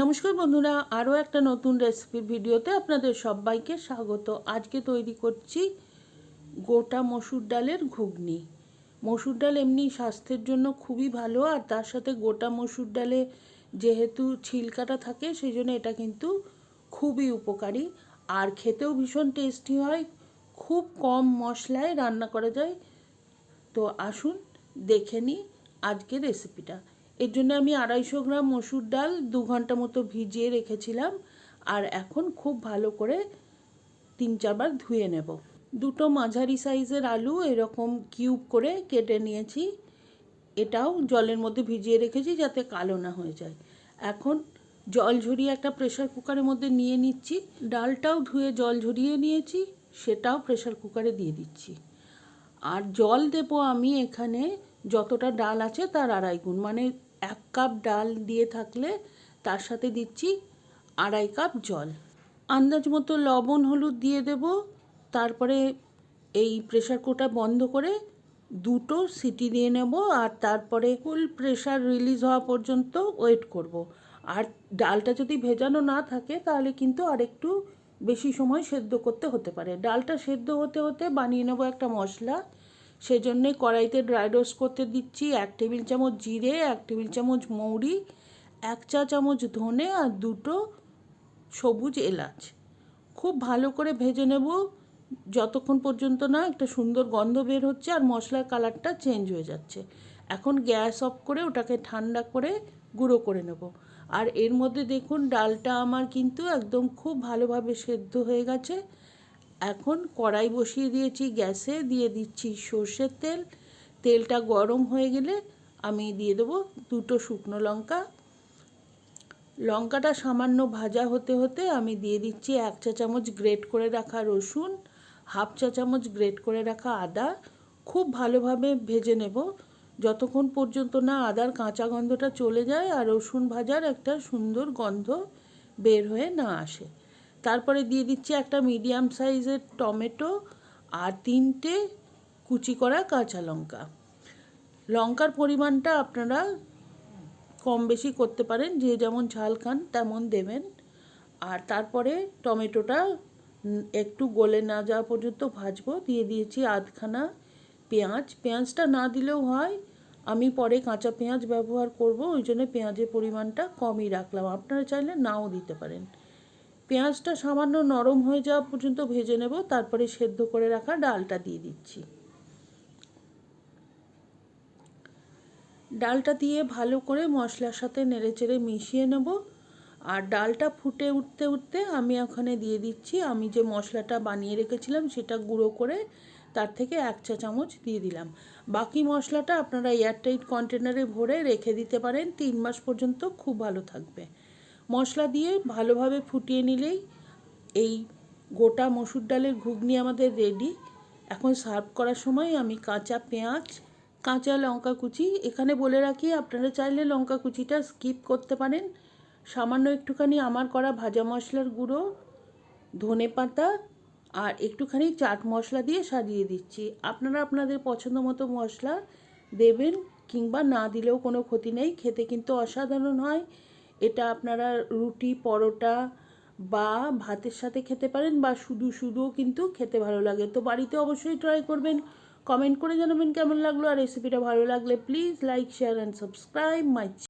নমস্কার বন্ধুরা, আরও একটা নতুন রেসিপির ভিডিওতে আপনাদের সবাইকে স্বাগত। আজকে তৈরি করছি গোটা মসুর ডালের ঘুগনি। মসুর ডাল এমনি স্বাস্থ্যের জন্য খুবই ভালো, আর তার সাথে গোটা মসুর ডালে যেহেতু ছিলকাটা থাকে, সেই জন্য এটা কিন্তু খুবই উপকারী। আর খেতেও ভীষণ টেস্টি হয়, খুব কম মশলায় রান্না করা যায়। তো আসুন দেখে নিই আজকের রেসিপিটা এর জন্য আমি আড়াইশো গ্রাম মসুর ডাল দু ঘণ্টা মতো ভিজিয়ে রেখেছিলাম, আর এখন খুব ভালো করে তিন চারবার ধুয়ে নেব। দুটো মাঝারি সাইজের আলু এরকম কিউব করে কেটে নিয়েছি, এটাও জলের মধ্যে ভিজিয়ে রেখেছি যাতে কালো না হয়ে যায়। এখন জল ঝরিয়ে একটা প্রেশার কুকারের মধ্যে নিয়ে নিচ্ছি। ডালটাও ধুয়ে জল ঝরিয়ে নিয়েছি, সেটাও প্রেশার কুকারে দিয়ে দিচ্ছি। আর জল দেব আমি এখানে যতটা ডাল আছে তার আড়াই গুণ। মানে এক কাপ ডাল দিয়ে থাকলে তার সাথে দিচ্ছি আড়াই কাপ জল। আন্দাজ মতো লবণ, হলুদ দিয়ে দেব। তারপরে এই প্রেশার কুকার বন্ধ করে দুটো সিটি দিয়ে নেব আর তারপরে ফুল প্রেশার রিলিজ হওয়া পর্যন্ত ওয়েট করব। আর ডালটা যদি ভেজানো না থাকে তাহলে কিন্তু আরেকটু বেশি সময় সেদ্ধ করতে হতে পারে। ডালটা সেদ্ধ হতে হতে বানিয়ে নেব একটা মশলা। সেজন্যে কড়াইতে ড্রাই রোস্ট করতে দিচ্ছি এক টেবিল চামচ জিরে, এক টেবিল চামচ মৌরি, এক চা চামচ ধনে আর দুটো সবুজ এলাচ। খুব ভালো করে ভেজে নেব। যতক্ষণ পর্যন্ত না একটা সুন্দর গন্ধ বের হচ্ছে আর মশলার কালারটা চেঞ্জ হয়ে যাচ্ছে। এখন গ্যাস অফ করে ওটাকে ঠান্ডা করে গুঁড়ো করে নেব। আর এর মধ্যে দেখুন, ডালটা আমার কিন্তু একদম খুব ভালোভাবে সেদ্ধ হয়ে গেছে। এখন কড়াই বসিয়ে দিয়েছি গ্যাসে, দিয়ে দিচ্ছি সর্ষের তেল। তেলটা গরম হয়ে গেলে আমি দিয়ে দেবো দুটো শুকনো লঙ্কা। লঙ্কাটা সামান্য ভাজা হতে হতে আমি দিয়ে দিচ্ছি এক চা চামচ গ্রেট করে রাখা রসুন, হাফ চা চামচ গ্রেট করে রাখা আদা। খুব ভালোভাবে ভেজে নেব। যতক্ষণ পর্যন্ত না আদার কাঁচা গন্ধটা চলে যায় আর রসুন ভাজার একটা সুন্দর গন্ধ বের হয়ে না আসে। তারপরে দিয়ে দিচ্ছি একটা মিডিয়াম সাইজের টমেটো আর তিনটে কুচি করা কাঁচা লঙ্কা। লঙ্কার পরিমাণটা আপনারা কম বেশি করতে পারেন, যে যেমন ঝাল খান তেমন দেবেন। আর তারপরে টমেটোটা একটু গলে না যাওয়া পর্যন্ত ভাজবো। দিয়ে দিয়েছি আধখানা পেঁয়াজ। পেঁয়াজটা না দিলেও হয়, আমি পরে কাঁচা পেঁয়াজ ব্যবহার করব, ওই জন্য পেঁয়াজের পরিমাণটা কমই রাখলাম। আপনারা চাইলে নাও দিতে পারেন। পেঁয়াজটা সামান্য নরম হয়ে যাওয়া পর্যন্ত ভেজে নেব, তারপরে সেদ্ধ করে রাখা ডালটা দিয়ে দিচ্ছি। ডালটা দিয়ে ভালো করে মশলার সাথে নেড়েচেড়ে মিশিয়ে নেব। আর ডালটা ফুটে উঠতে উঠতে আমি ওখানে দিয়ে দিচ্ছি, আমি যে মশলাটা বানিয়ে রেখেছিলাম সেটা গুঁড়ো করে তার থেকে এক চা চামচ দিয়ে দিলাম। বাকি মশলাটা আপনারা এয়ারটাইট কন্টেনারে ভরে রেখে দিতে পারেন, তিন মাস পর্যন্ত খুব ভালো থাকবে। মশলা দিয়ে ভালোভাবে ফুটিয়ে নিলেই এই গোটা মসুর ডালের ঘুগনি আমাদের রেডি এখন সার্ভ করার সময় আমি কাঁচা পেঁয়াজ, কাঁচা লঙ্কা কুচি, এখানে বলে রাখি আপনারা চাইলে লঙ্কা কুচিটা স্কিপ করতে পারেন। সামান্য একটুখানি আমার করা ভাজা মশলার গুঁড়ো, ধনে পাতা আর একটুখানি চাট মশলা দিয়ে সাজিয়ে দিচ্ছি। আপনারা আপনাদের পছন্দ মতো মশলা দেবেন কিংবা না দিলেও কোনো ক্ষতি নেই। খেতে কিন্তু অসাধারণ হয়। এটা আপনারা রুটি, পরোটা বা ভাতের সাথে খেতে পারেন বা শুধু শুধুও কিন্তু খেতে ভালো লাগে। তো বাড়িতে অবশ্যই ট্রাই করবেন। কমেন্ট করে জানাবেন কেমন লাগল আর রেসিপিটা ভালো লাগলে please like share and subscribe my